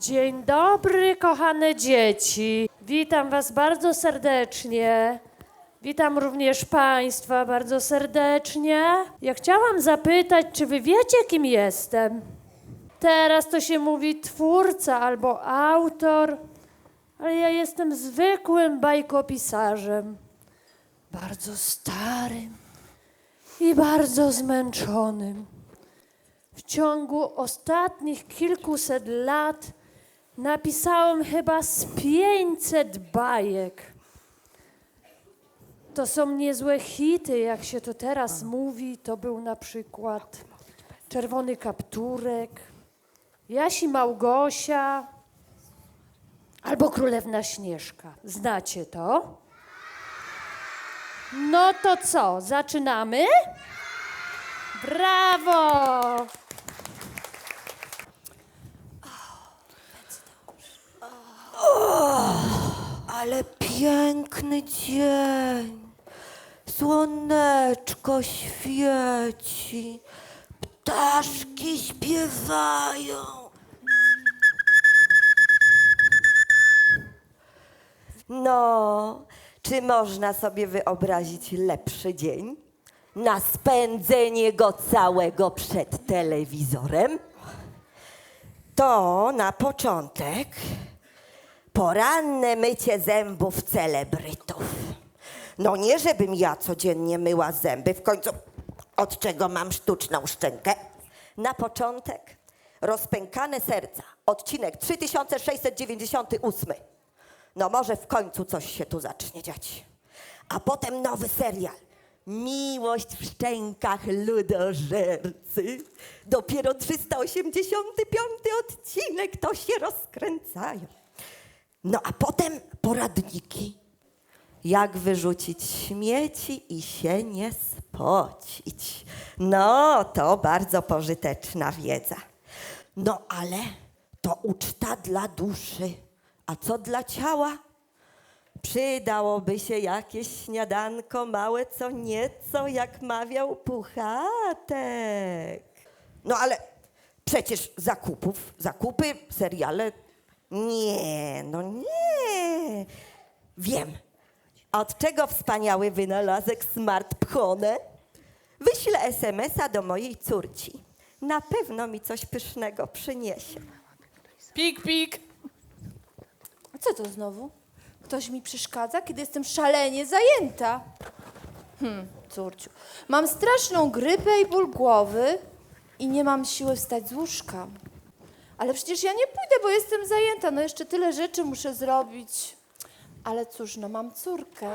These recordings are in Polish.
Dzień dobry, kochane dzieci. Witam Was bardzo serdecznie. Witam również Państwa bardzo serdecznie. Ja chciałam zapytać, czy Wy wiecie, kim jestem? Teraz to się mówi twórca albo autor, ale ja jestem zwykłym bajkopisarzem. Bardzo starym i bardzo zmęczonym. W ciągu ostatnich kilkuset lat napisałem chyba z 500 bajek. To są niezłe hity, jak się to teraz mówi. To był na przykład Czerwony Kapturek, Jasi Małgosia albo Królewna Śnieżka. Znacie to? No to co, zaczynamy? Brawo! Ale piękny dzień. Słoneczko świeci. Ptaszki śpiewają. No, czy można sobie wyobrazić lepszy dzień? Na spędzenie go całego przed telewizorem? To na początek Poranne mycie zębów celebrytów. No nie, żebym ja codziennie myła zęby, w końcu od czego mam sztuczną szczękę. Na początek rozpękane serca, odcinek 3698. No może w końcu coś się tu zacznie dziać. A potem nowy serial. Miłość w szczękach ludożercy. Dopiero 385 odcinek, to się rozkręcają. No a potem poradniki. Jak wyrzucić śmieci i się nie spocić. No, to bardzo pożyteczna wiedza. No ale to uczta dla duszy. A co dla ciała? Przydałoby się jakieś śniadanko małe, co nieco, jak mawiał Puchatek. No ale przecież zakupów, zakupy, seriale. Nie, no nie. Wiem. Od czego wspaniały wynalazek Smart Pchone? Wyślę SMS-a do mojej córci. Na pewno mi coś pysznego przyniesie. Pik, pik. A co to znowu? Ktoś mi przeszkadza, kiedy jestem szalenie zajęta. Hmm, córciu. Mam straszną grypę i ból głowy i nie mam siły wstać z łóżka. Ale przecież ja nie pójdę, bo jestem zajęta. No jeszcze tyle rzeczy muszę zrobić. Ale cóż, no mam córkę.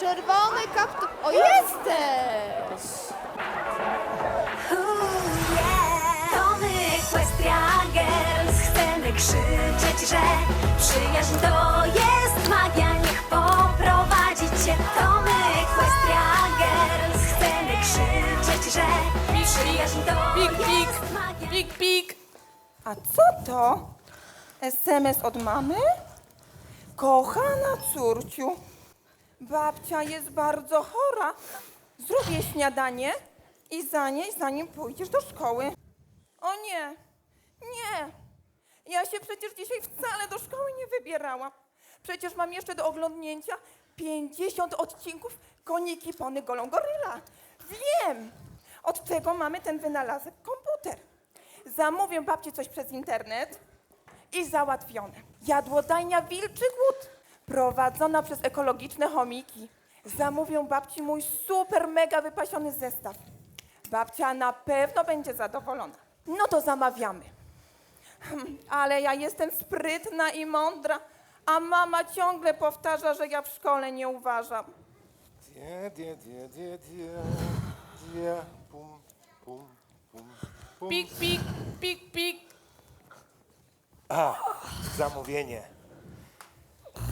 Czerwony kaptur... O, jesteś! To my Equestria Girls Chcemy krzyczeć, że przyjaźń to jest A co to? SMS od mamy? Kochana córciu, babcia jest bardzo chora. Zrób jej śniadanie i zanieś, zanim pójdziesz do szkoły. O nie, nie. Ja się przecież dzisiaj wcale do szkoły nie wybierałam. Przecież mam jeszcze do oglądnięcia 50 odcinków Koniki Pony Golą Goryla. Wiem. Od tego mamy ten wynalazek. Zamówię babci coś przez internet i załatwione. Jadłodajnia Wilczy Głód, prowadzona przez ekologiczne chomiki. Zamówię babci mój super mega wypasiony zestaw. Babcia na pewno będzie zadowolona. No to zamawiamy. Hmm, Ale ja jestem sprytna i mądra, a mama ciągle powtarza, że ja w szkole nie uważam. Die, die, die, die, die, die, pum, pum, pum. Pik, pik, pik, pik. A, zamówienie.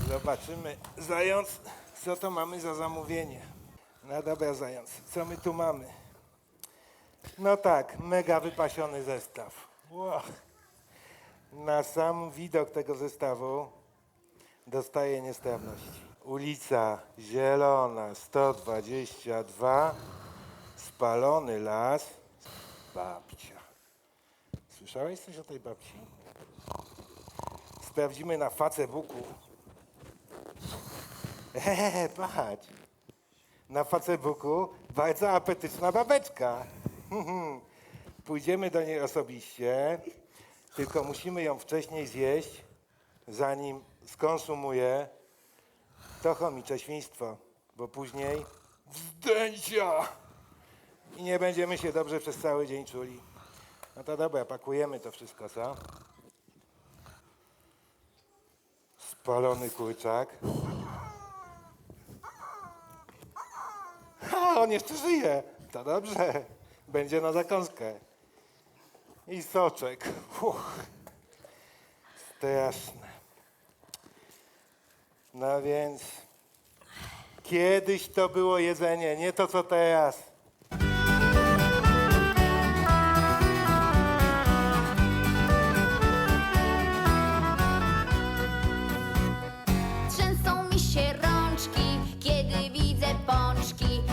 Zobaczymy, zając, co to mamy za zamówienie. No dobra, zając, co my tu mamy? No tak, mega wypasiony zestaw. Ło. Na sam widok tego zestawu dostaję niestrawności. Ulica Zielona 122, spalony las, babcia. Słyszałeś coś o tej babci? sprawdzimy na Facebooku. Eee, patrz. Na Facebooku bardzo apetyczna babeczka. Pójdziemy do niej osobiście, tylko musimy ją wcześniej zjeść, zanim skonsumuje to chomicze świństwo, bo później wzdęcia i nie będziemy się dobrze przez cały dzień czuli. No to dobra, pakujemy to wszystko, co? Spalony kurczak. Ha, on jeszcze żyje. To dobrze. Będzie na zakąskę. I soczek. Uch. Straszne. No więc kiedyś to było jedzenie, nie to co teraz. Pączki.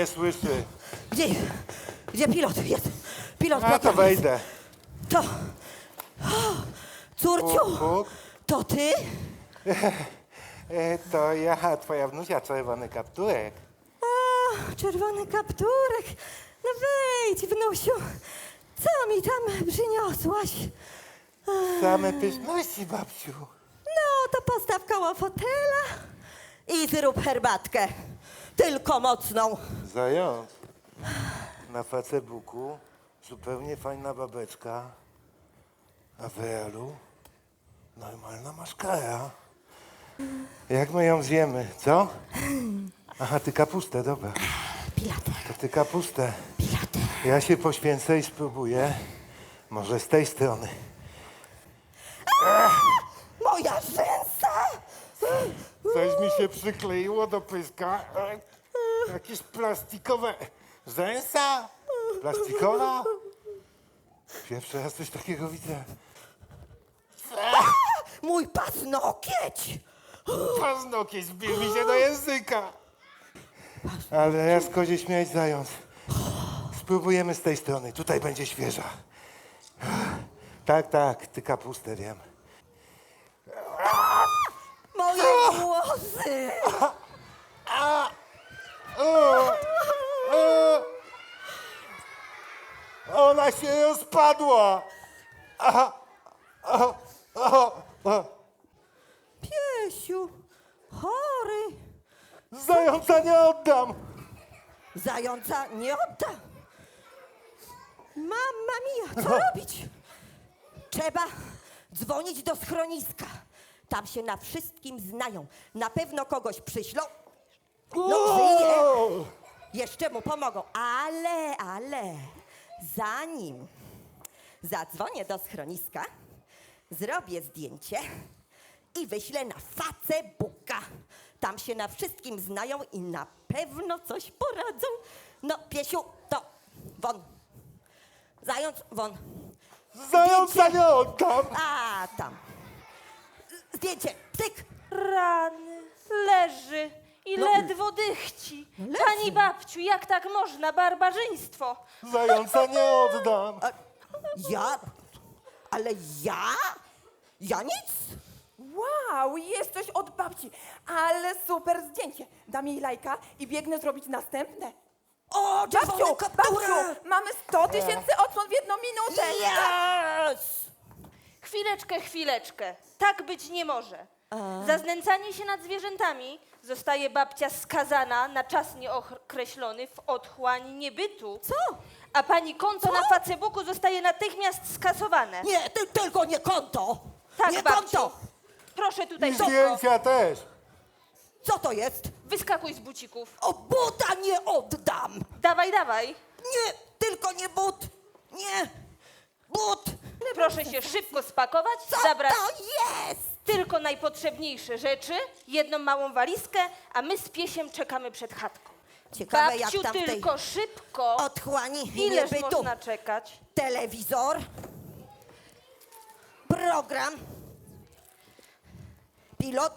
Nie słyszy. Gdzie, gdzie pilot jest? Pilot A to wejdę. To... O, córciu, Puk, puk. to ty? E, to ja, twoja wnucia, czerwony kapturek. A, czerwony kapturek. No wejdź, wnusiu. Co mi tam przyniosłaś? Same pyszności, babciu. No, to postaw koło fotela i zrób herbatkę. Tylko mocną. Zając. Na Facebooku zupełnie fajna babeczka. A w realu normalna maszkara. Jak my ją zjemy, co? Aha, ty kapustę, dobra. Pilotę, To ty kapustę. pilotę. Ja się poświęcę i spróbuję. Może z tej strony. Moja! Coś mi się przykleiło do pyska. E, Jakieś plastikowe rzęsa? Plastikowa? Pierwszy raz coś takiego widzę. Mój paznokieć! Paznokieć zbił mi się do języka. Ale ja z kozie śmiać zając. Spróbujemy z tej strony. Tutaj będzie świeża. Tak, tak, ty kapustę wiem. Moje włosy! Ona się rozpadła. Piesiu, chory. Zająca nie oddam. Zająca nie odda. Mamma mia, co robić? Trzeba dzwonić do schroniska. Tam się na wszystkim znają. Na pewno kogoś przyślą. No żyje. Jeszcze mu pomogą. Ale, ale, zanim zadzwonię do schroniska, zrobię zdjęcie i wyślę na Facebooka. Tam się na wszystkim znają i na pewno coś poradzą. No, piesiu, to won. Zając, won. Zająca nie oddam. A, tam. Zdjęcie, tyk. Rany, leży i No. ledwo dychci. leży. Pani babciu, jak tak można, barbarzyństwo? Zająca nie oddam. A, ja? Ale ja? Ja nic? Wow, jest coś od babci, ale super zdjęcie. Dam jej lajka i biegnę zrobić następne. O, Babciu, babciu, mamy 100 tysięcy odsłon w jedną minutę. Yes! Chwileczkę, chwileczkę. Tak być nie może. Za znęcanie się nad zwierzętami zostaje babcia skazana na czas nieokreślony w otchłań niebytu. Co? A pani konto na Facebooku zostaje natychmiast skasowane. Nie, ty, tylko nie konto! Tak, nie babciu. konto! Proszę tutaj I szybko. zdjęcia też. Co to jest? Wyskakuj z bucików. O, buta nie oddam! Dawaj, dawaj. Nie, tylko nie but! Nie! But! Proszę się szybko spakować, Co zabrać to jest? tylko najpotrzebniejsze rzeczy, jedną małą walizkę, a my z piesiem czekamy przed chatką. Ciekawe jak Babciu, tam w tej tylko szybko. otchłani Ileż niebytu. można czekać? Telewizor, program, pilot,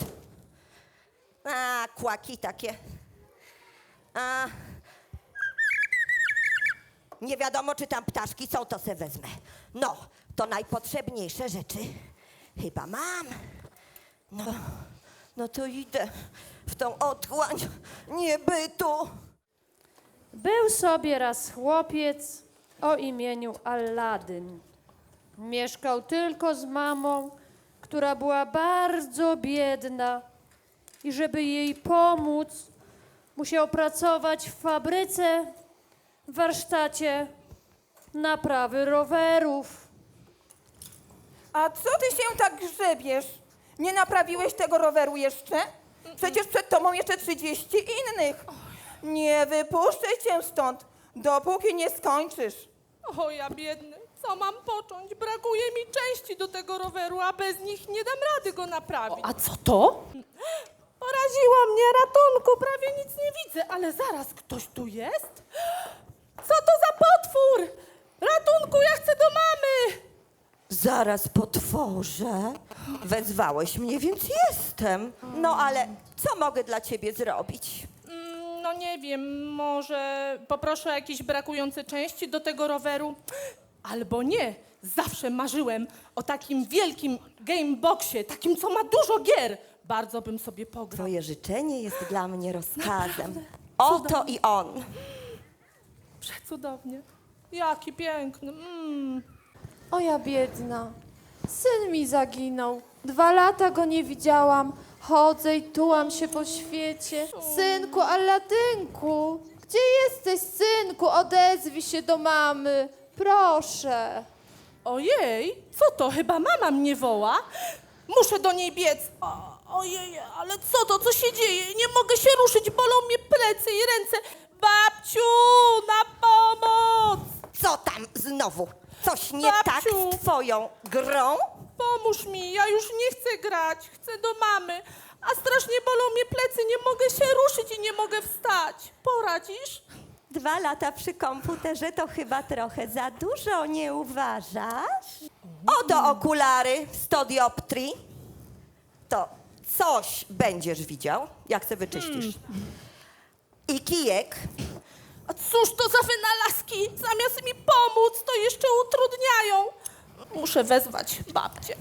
a kłaki takie, a nie wiadomo czy tam ptaszki są, to se wezmę. No, to najpotrzebniejsze rzeczy chyba mam. No, no to idę w tą otchłań niebytu. Był sobie raz chłopiec o imieniu Alladyn. Mieszkał tylko z mamą, która była bardzo biedna i żeby jej pomóc, musiał pracować w fabryce, w warsztacie naprawy rowerów. A co ty się tak grzebiesz? Nie naprawiłeś tego roweru jeszcze? Przecież przed tobą jeszcze 30 innych. Nie wypuszczę cię stąd, dopóki nie skończysz. O ja biedny, co mam począć? Brakuje mi części do tego roweru, a bez nich nie dam rady go naprawić. A co to? Poraziło mnie ratunku, prawie nic nie widzę, ale zaraz ktoś tu jest? Co to za potwór? Ratunku, ja chcę do mamy! Zaraz potworze. Wezwałeś mnie, więc jestem. No ale co mogę dla ciebie zrobić? Mm, No nie wiem, może poproszę o jakieś brakujące części do tego roweru? Albo nie, zawsze marzyłem o takim wielkim gameboxie, takim, co ma dużo gier. Bardzo bym sobie pograł. Twoje życzenie jest dla mnie rozkazem. Oto i on. Przecudownie. Jaki piękny. Mm. O ja biedna. Syn mi zaginął. Dwa lata go nie widziałam. Chodzę i tułam się po świecie. Synku, Alladynku, gdzie jesteś, synku? Odezwij się do mamy. Proszę. Ojej, co to? Chyba mama mnie woła? Muszę do niej biec. O, ojej, ale co to? Co się dzieje? Nie mogę się ruszyć, bolą mnie plecy i ręce. Babciu, na pomoc! Co tam znowu? Coś nie tak Babciu. z twoją grą? Pomóż mi, ja już nie chcę grać, chcę do mamy. A strasznie bolą mnie plecy, nie mogę się ruszyć i nie mogę wstać. Poradzisz? Dwa lata przy komputerze to chyba trochę za dużo, nie uważasz? Oto okulary 100 dioptrii. To coś będziesz widział, jak se wyczyścisz. I kijek. A cóż to za wynalazki? Zamiast mi pomóc, to jeszcze utrudniają. Muszę wezwać babcię.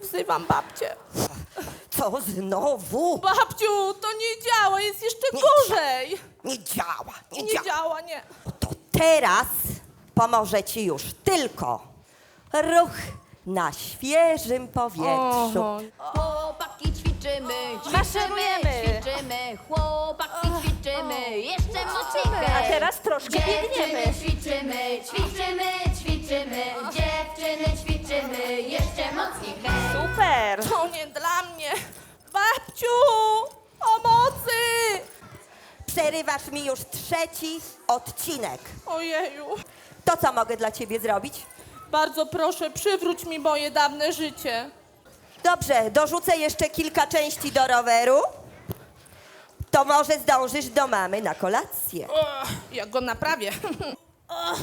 Wzywam babcię. Co znowu? Babciu, to nie działa, jest jeszcze Nie gorzej. Nie działa, nie, Nie działa. działa, nie. To teraz pomoże ci już tylko ruch na świeżym powietrzu. Oho. Chłopaki ćwiczymy, ćwiczymy, Maszerujemy. ćwiczymy, A teraz troszkę biegniemy. Dziewczyny ćwiczymy, ćwiczymy, ćwiczymy, dziewczyny ćwiczymy, jeszcze mocniej. hej. Super. To nie dla mnie. Babciu, pomocy! Przerywasz mi już trzeci odcinek. Ojeju. To co mogę dla ciebie zrobić? Bardzo proszę, przywróć mi moje dawne życie. Dobrze, dorzucę jeszcze kilka części do roweru. To może zdążysz do mamy na kolację. Ach, ja go naprawię. Ach,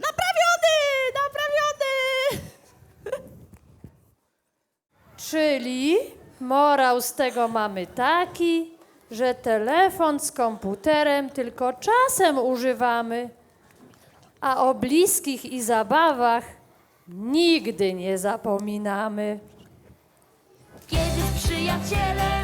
Naprawiony! Naprawiony! Czyli morał z tego mamy taki, że telefon z komputerem tylko czasem używamy, a o bliskich i zabawach nigdy nie zapominamy. przyjacielem.